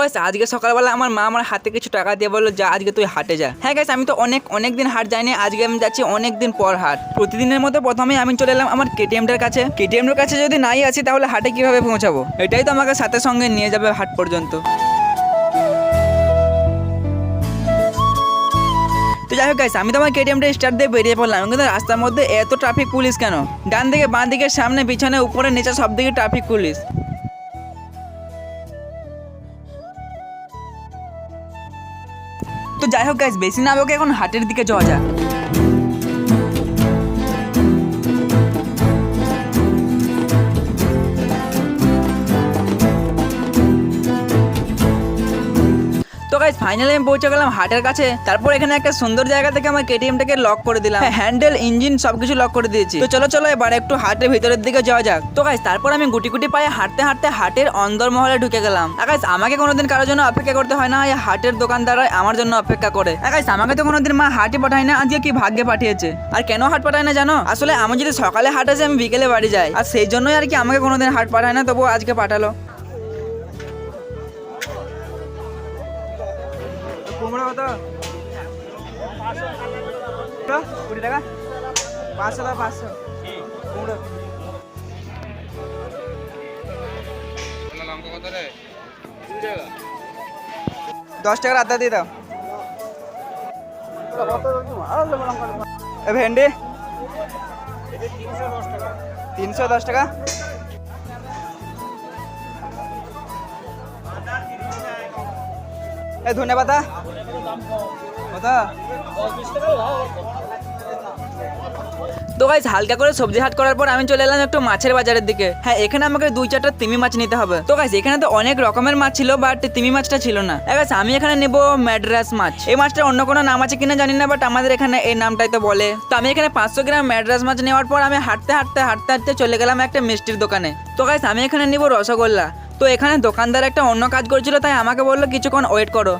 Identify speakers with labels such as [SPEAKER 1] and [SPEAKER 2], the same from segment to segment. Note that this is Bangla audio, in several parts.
[SPEAKER 1] গাইস আজকে সকালবেলা আমার মা আমার হাতে কিছু টাকা দিয়ে বলল, যা, আজকে তুই হাটে যা। হ্যাঁ গাইস আমি তো অনেক অনেক দিন হাট যাইনি, আজকে আমি যাচ্ছি অনেক দিন পর হাট। প্রতিদিনের মতো প্রথমে আমি চলে এলাম আমার কেটিএমটার কাছে। কেটিএমটার কাছে যদি নাই আছি, তাহলে হাটে কীভাবে পৌঁছাবো? এটাই তো আমাকে সাথে সঙ্গে নিয়ে যাবে হাট পর্যন্ত। তো যাই হোক গাইস আমি তো আমার কেটিএমটা স্টার্ট দিয়ে বেরিয়ে পড়লাম। কিন্তু রাস্তার মধ্যে এত ট্রাফিক পুলিশ কেন? ডান দিকে বাঁ দিকে সামনে, পিছনে, উপরে, নিচে সব দিকে ট্রাফিক পুলিশ। যাই হোক গাইজ বেশি না হোক এখন হাটের দিকে যাওয়া যাক। তো গাইস ফাইনালি আমি পৌঁছে গেলাম হাটের কাছে। তারপর এখানে একটা সুন্দর জায়গা থেকে আমার কেটিএমটাকে লক করে দিলাম। হ্যান্ডেল ইঞ্জিন সবকিছু লক করে দিয়েছি। তো চলো চলো এবার একটু হাটের ভিতরের দিকে যাওয়া যাক। তো গাইস তারপর আমি গুটি গুটি পায়ে হাঁটতে হাঁটতে হাটের অন্দর মহলে ঢুকে গেলাম। গাইস আমাকে কোনোদিন কারোর জন্য অপেক্ষা করতে হয় না। এই হাটের দোকানদাররা আমার জন্য অপেক্ষা করে। গাইস আমাকে তো কোনোদিন মা হাটে পাঠায় না আজকে কি ভাগ্যে পাঠিয়েছে? আর কেন হাট পাঠায় না জানো? আসলে আমি যদি সকালে হাট আছে আমি বিকেলে বাড়ি যাই। আর সেই জন্যই আর কি আমাকে কোনোদিন হাট পাঠায় না তবুও আজকে পাঠালো। কুমড়ো কত? কুড়ি টাকা? পাঁচশো টাকা পাঁচশো। কুমড়ো দশ টাকার আদা দিয়ে দাও। ভেন্ডি? তিনশো দশ টাকা। এ ধনে পাতা। কত তো গাইজ হালকা করে সবজি হাট করার পর আমি চলে এলাম একটু মাছের বাজারের দিকে। হ্যাঁ এখানে আমাকে দুই চারটা তিমি মাছ নিতে হবে। তো গাইজ এখানে তো অনেক রকমের মাছ ছিল বাট তিমি মাছটা ছিল না। গাইজ আমি এখানে নেব ম্যাড্রাস মাছ। এই মাছটার অন্য কোনো নাম আছে কিনা জানি না বাট আমাদের এখানে এই নামটাই তো বলে। তো আমি এখানে পাঁচশো গ্রাম ম্যাড্রাস মাছ নেওয়ার পর আমি হাঁটতে হাঁটতে হাঁটতে হাঁটতে চলে গেলাম একটা মিষ্টির দোকানে। তো গাইজ আমি এখানে নিব রসগোল্লা। তো এখানে দোকানদার একটা অন্য কাজ করছিল, তাই আমাকে বলল, কিছুক্ষণ ওয়েট করো।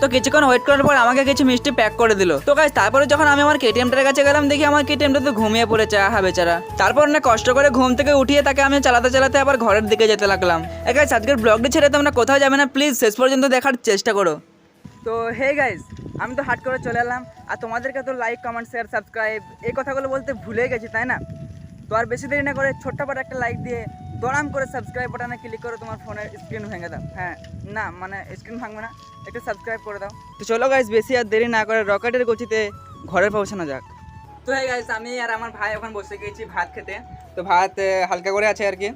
[SPEAKER 1] তো কিছুক্ষণ ওয়েট করার পর আমাকে কিছু মিষ্টি প্যাক করে দিল। তো গাইজ তারপরে যখন আমি আমার কেটিএমটার কাছে গেলাম, দেখি আমার কেটিএমটা তো ঘুমিয়ে পড়েছে, আহা বেচারা। তারপর অনেক কষ্ট করে ঘুম থেকে উঠিয়ে তাকে আমি চালাতে চালাতে আবার ঘরের দিকে যেতে লাগলাম। গাইজ আজকের ব্লগটি ছেড়ে তোমরা কোথাও যাবে না প্লিজ শেষ পর্যন্ত দেখার চেষ্টা করো। তো হে গাইজ আমি তো হাট করে চলে এলাম, আর তোমাদেরকে তো লাইক কমেন্ট শেয়ার সাবস্ক্রাইব এই কথাগুলো বলতে ভুলে গেছি, তাই না? তো আর বেশি দেরি না করে ছোট্ট একটা লাইক দিয়ে দড়াম করে সাবস্ক্রাইব বাটনে ক্লিক করে তোমার ফোনের স্ক্রিন ভেঙে দাও। হ্যাঁ না মানে স্ক্রিন ভাঙবে না একটু সাবস্ক্রাইব করে দাও। তো চলো গাইজ বেশি আর দেরি না করে রকেটের গতিতে ঘরে পৌঁছানো যাক। তো হ্যাঁ গাইজ আমি আর আমার ভাই ওখানে বসে গেছি ভাত খেতে। তো ভাত হালকা করে আছে আর কি।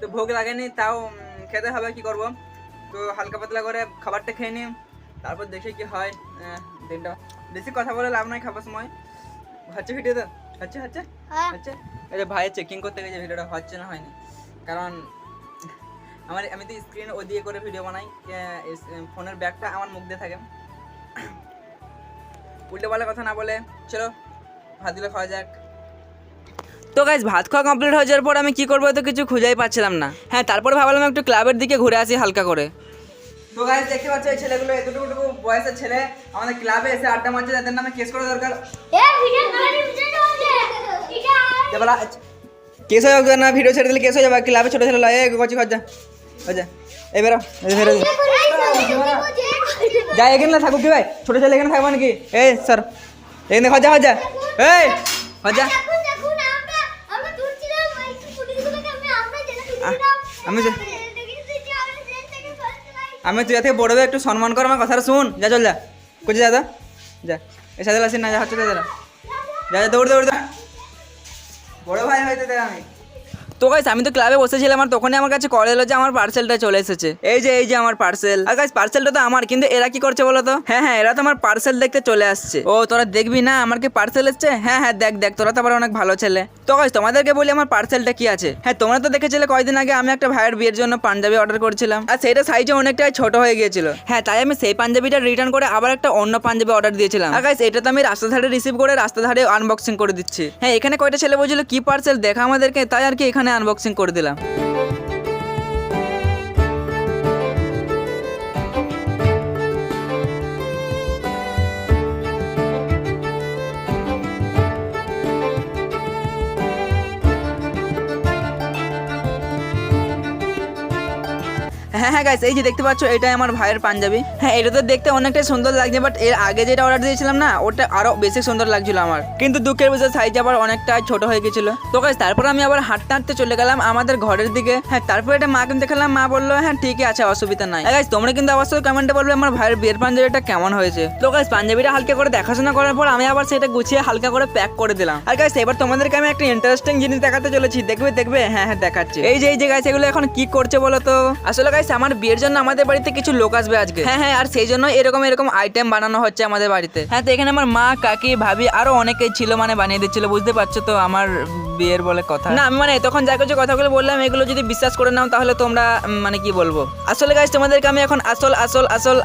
[SPEAKER 1] তো ভোগ লাগেনি তাও খেতে হবে কি করব? তো হালকা পাতলা করে খাবারটা খেয়ে নিই তারপর দেখি কি হয় দিনটা। বেশি কথা বলে লাভ নাই খাবার সময়। হচ্ছে ভিডিও তো? হচ্ছে হচ্ছে
[SPEAKER 2] হ্যাঁ।
[SPEAKER 1] হচ্ছে এই যে ভাইয়ের চেকিং করতে গেছে ভিডিওটা হচ্ছে না হয়নি। কারণ আমার আমি তো স্ক্রিন ও দিয়ে করে ভিডিও বানাই ফোনের ব্যাগটা আমার মুখ দিয়ে থাকে। উল্টো পাল্টা কথা না বলে চলো ভাত দিলে খাওয়া যাক। তো গাইজ ভাত খাওয়া কমপ্লিট হয়ে যাওয়ার পর আমি কি করব তো কিছু খুঁজেই পাচ্ছিলাম না। হ্যাঁ তারপরে ভাবলাম একটু ক্লাবের দিকে ঘুরে আসি হালকা করে। তো গাইজ দেখতে পাচ্ছ এই ছেলেগুলো এতটুকু বয়সের ছেলে। আমাদের ক্লাবে এসে আড্ডা মারছে তাদের নামে কেস করা দরকার।
[SPEAKER 2] এটা
[SPEAKER 1] দেবলা কেস হয়ে না ভিডিও ছেড়ে দিলে কেস হয়ে যাবে ক্লাবে ছোট ছেলে লয় গছি খরচা খরচা এই বেরো এই বেরো। যা, এখানে না থাকুক কি ভাই? ছোট ছেলে এখানে থাকবে নাকি? এই স্যার এখানে খরচা খরচা এই খরচা
[SPEAKER 2] আমি
[SPEAKER 1] আমি যে
[SPEAKER 2] যে
[SPEAKER 1] তুই থেকে বড় একটু সম্মান কর, আমার কথাটা শুন। যা, চল যা। কোথায় যা তো যা। এর সাথে আসিস না, যা, হচ্ছে দাদা যা যা দৌড় দৌড়। বড় ভাই হয়তো দেখ আমি। তো গাইস আমি তো ক্লাবে বসেছিলাম আর তখনই আমার কাছে কল এলো যে আমার পার্সেলটা চলে এসেছে। এই যে এই যে আমার পার্সেল আর গাইস পার্সেলটা তো আমার, কিন্তু এরা কি করছে বলো তো? হ্যাঁ হ্যাঁ এরা তো আমার পার্সেল দেখতে চলে আসছে। ও, তোরা দেখবি না? আমার কি পার্সেল এসছে? হ্যাঁ হ্যাঁ দেখ দেখ, তোরা তো আবার অনেক ভালো ছেলে। তো গাইস তোমাদেরকে বলি আমার পার্সেলটা কি আছে। হ্যাঁ তোমরা তো দেখেছিলে কয়দিন আগে আমি একটা ভাইয়ের বিয়ের জন্য পাঞ্জাবি অর্ডার করেছিলাম। আর সেটা সাইজে অনেকটাই ছোট হয়ে গিয়েছিল। হ্যাঁ তাই আমি সেই পাঞ্জাবিটা রিটার্ন করে আবার একটা অন্য পাঞ্জাবি অর্ডার দিয়েছিলাম। আর গাইস এটা তো আমি রাস্তা ধারে রিসিভ করে রাস্তা ধারে আনবক্সিং করে দিচ্ছি। হ্যাঁ এখানে কয়টা ছেলে বলছিল, কি পার্সেল দেখা আমাদেরকে। তাই আর কি এখানে আনবক্সিং করে দিলাম। হ্যাঁ হ্যাঁ গাইস এই যে দেখতে পাচ্ছ, এটাই আমার ভাইয়ের পাঞ্জাবি। হ্যাঁ এটা তো দেখতে অনেকটাই সুন্দর লাগছে বাট এর আগে যেটা অর্ডার দিয়েছিলাম না, ওটা আরও বেশি সুন্দর লাগছিল আমার। কিন্তু দুঃখের বিষয় সাইজ আবার অনেকটা ছোট হয়ে গেছিল। তো গাইস তারপর আমি আবার হাঁটতে হাঁটতে চলে গেলাম আমাদের ঘরের দিকে। হ্যাঁ তারপর এটা মাকে দেখালাম, মা বলল হ্যাঁ ঠিকই আছে, অসুবিধা নাই। গাইস তোমরা কিন্তু অবশ্যই কমেন্টে বলবে আমার ভাইয়ের বিয়ের পাঞ্জাবিটা কেমন হয়েছে। তো গাইস পাঞ্জাবিটা হালকা করে দেখাশোনা করার পর আমি আবার সেটা গুছিয়ে হালকা করে প্যাক করে দিলাম। আর গাইস এবার তোমাদেরকে আমি একটা ইন্টারেস্টিং জিনিস দেখাতে চলেছি। দেখবে দেখবে? হ্যাঁ হ্যাঁ দেখাচ্ছি। এই যে এই যে গাইস এগুলো এখন কি করছে বলো তো? আসলে গাইস আমার বিয়ের জন্য আমাদের বাড়িতে কিছু লোক আসবে আজকে। হ্যাঁ হ্যাঁ আর সেই জন্য এরকম এরকম আইটেম বানানো হচ্ছে আমাদের বাড়িতে। হ্যাঁ তো এখানে আমার মা কাকি ভাবি আরও অনেকেই ছিল মানে বানিয়ে দিচ্ছিল বুঝতে পারছ তো আমার বিয়ের বলে কথা। না আমি মানে তখন যা কিছু কথাগুলো বললাম এগুলো যদি বিশ্বাস করে নাও তাহলে তোমরা মানে কি বলব? আসলে গাইস তোমাদেরকে আমি এখন আসল আসল আসল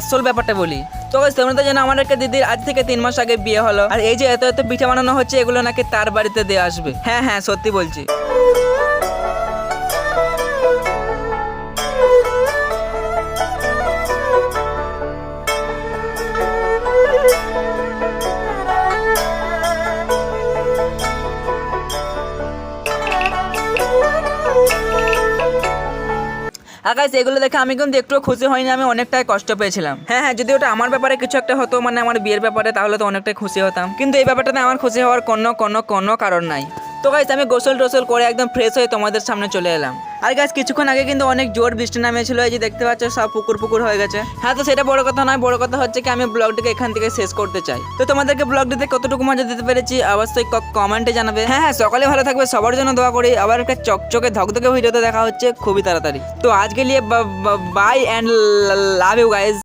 [SPEAKER 1] আসল ব্যাপারটা বলি। তো গাইস তোমরা তো জানো আমার একটা দিদির আজ থেকে তিন মাস আগে বিয়ে হলো। আর এই যে এত এত পিঠা বানানো হচ্ছে এগুলো নাকি তার বাড়িতে দিয়ে আসবে। হ্যাঁ হ্যাঁ সত্যি বলছি। আকাশ এগুলো দেখে আমি কিন্তু একটু খুশি হয়নি আমি অনেকটাই কষ্ট পেয়েছিলাম। হ্যাঁ হ্যাঁ যদি ওটা আমার ব্যাপারে কিছু একটা হতো মানে আমার বিয়ের ব্যাপারে, তাহলে তো অনেকটাই খুশি হতাম। কিন্তু এই ব্যাপারটাতে আমার খুশি হওয়ার কোনো কোনো কোনো কারণ নাই। তো গাইস আমি গোসল টোসল করে একদম ফ্রেশ হয়ে তোমাদের সামনে চলে এলাম। আর গাছ কিছুক্ষণ আগে কিন্তু অনেক জোর বৃষ্টি নামেছিল এই যে দেখতে পাচ্ছ, সব পুকুর পুকুর হয়ে গেছে। হ্যাঁ তো সেটা বড় কথা নয়, বড় কথা হচ্ছে কি, আমি ব্লগটিকে এখান থেকে শেষ করতে চাই। তো তোমাদেরকে ব্লগটিতে কতটুকু মজা দিতে পেরেছি, অবশ্যই কমেন্টে জানাবে। হ্যাঁ হ্যাঁ সকালে ভালো থাকবে, সবার জন্য দোয়া করি। আবার একটা চকচকে, ধকধকে ভিডিওতে দেখা হচ্ছে, খুবই তাড়াতাড়ি। তো আজকে নিয়ে bye and love you guys